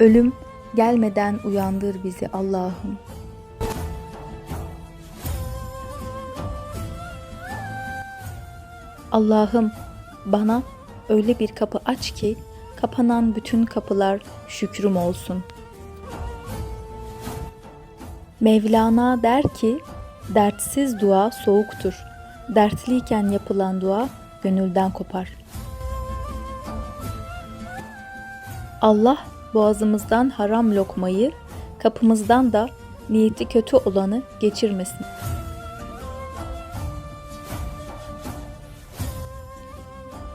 Ölüm gelmeden uyandır bizi Allah'ım. Allah'ım bana öyle bir kapı aç ki kapanan bütün kapılar şükrüm olsun. Mevlana der ki dertsiz dua soğuktur. Dertliyken yapılan dua gönülden kopar. Allah boğazımızdan haram lokmayı, kapımızdan da niyeti kötü olanı geçirmesin.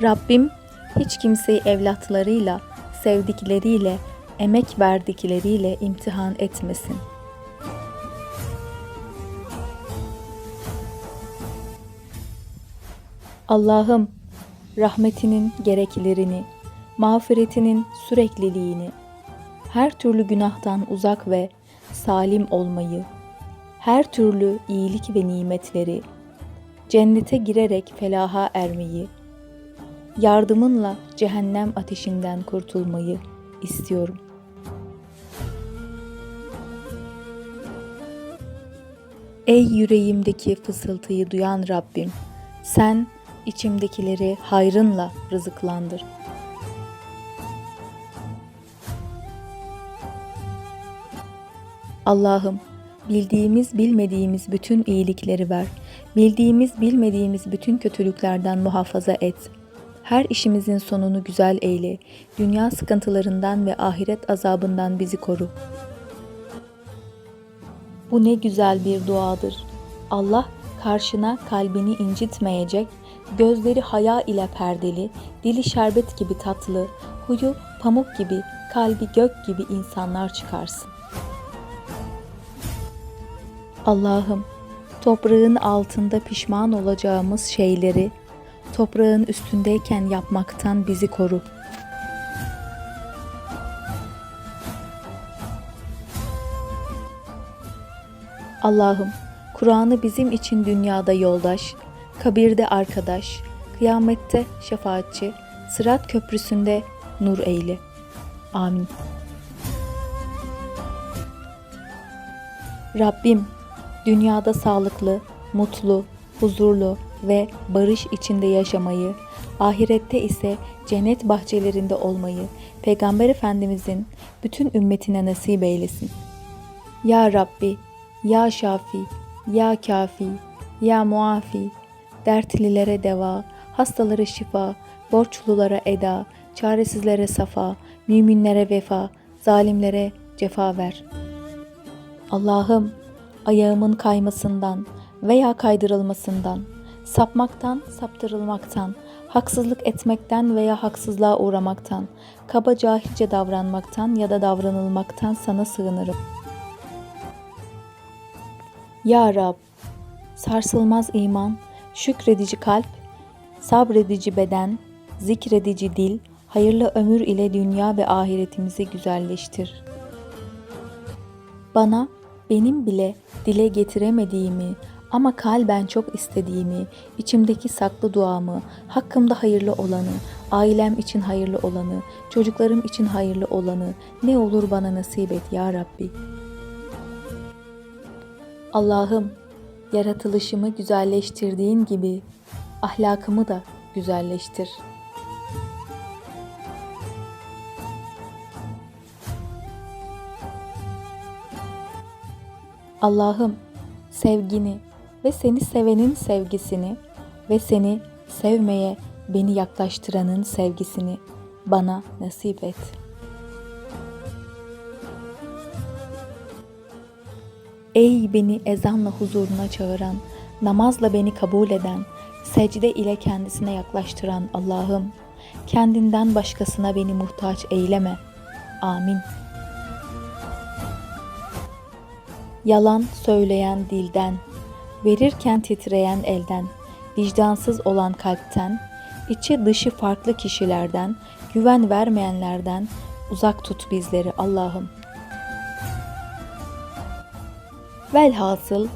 Rabbim hiç kimseyi evlatlarıyla, sevdikleriyle, emek verdikleriyle imtihan etmesin. Allah'ım rahmetinin gereklerini, mağfiretinin sürekliliğini, her türlü günahtan uzak ve salim olmayı, her türlü iyilik ve nimetleri, cennete girerek felaha ermeyi, yardımınla cehennem ateşinden kurtulmayı istiyorum. Ey yüreğimdeki fısıltıyı duyan Rabbim, sen içimdekileri hayrınla rızıklandır. Allah'ım bildiğimiz bilmediğimiz bütün iyilikleri ver. Bildiğimiz bilmediğimiz bütün kötülüklerden muhafaza et. Her işimizin sonunu güzel eyle. Dünya sıkıntılarından ve ahiret azabından bizi koru. Bu ne güzel bir duadır. Allah karşına kalbini incitmeyecek, gözleri haya ile perdeli, dili şerbet gibi tatlı, huyu pamuk gibi, kalbi gök gibi insanlar çıkarsın. Allah'ım, toprağın altında pişman olacağımız şeyleri toprağın üstündeyken yapmaktan bizi koru. Allah'ım, Kur'an'ı bizim için dünyada yoldaş, kabirde arkadaş, kıyamette şefaatçi, sırat köprüsünde nur eyle. Amin. Rabbim, dünyada sağlıklı, mutlu, huzurlu ve barış içinde yaşamayı, ahirette ise cennet bahçelerinde olmayı Peygamber Efendimizin bütün ümmetine nasip eylesin. Ya Rabbi, Ya Şafi, Ya Kafi, Ya Muafi, dertlilere deva, hastalara şifa, borçlulara eda, çaresizlere safa, müminlere vefa, zalimlere cefa ver. Allah'ım ayağımın kaymasından veya kaydırılmasından, sapmaktan, saptırılmaktan, haksızlık etmekten veya haksızlığa uğramaktan, kaba cahilce davranmaktan ya da davranılmaktan sana sığınırım. Ya Rab, sarsılmaz iman, şükredici kalp, sabredici beden, zikredici dil, hayırlı ömür ile dünya ve ahiretimizi güzelleştir. Bana benim bile dile getiremediğimi ama kalben çok istediğimi, içimdeki saklı duamı, hakkımda hayırlı olanı, ailem için hayırlı olanı, çocuklarım için hayırlı olanı ne olur bana nasip et ya Rabbi. Allah'ım, yaratılışımı güzelleştirdiğin gibi ahlakımı da güzelleştir. Allah'ım, sevgini ve seni sevenin sevgisini ve seni sevmeye beni yaklaştıranın sevgisini bana nasip et. Ey beni ezanla huzuruna çağıran, namazla beni kabul eden, secde ile kendisine yaklaştıran Allah'ım, kendinden başkasına beni muhtaç eyleme. Amin. Yalan söyleyen dilden, verirken titreyen elden, vicdansız olan kalpten, içi dışı farklı kişilerden, güven vermeyenlerden uzak tut bizleri Allah'ım. Velhasıl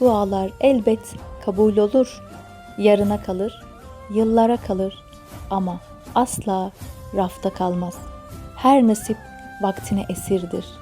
dualar elbet kabul olur. Yarına kalır, yıllara kalır ama asla rafta kalmaz. Her nasip vaktine esirdir.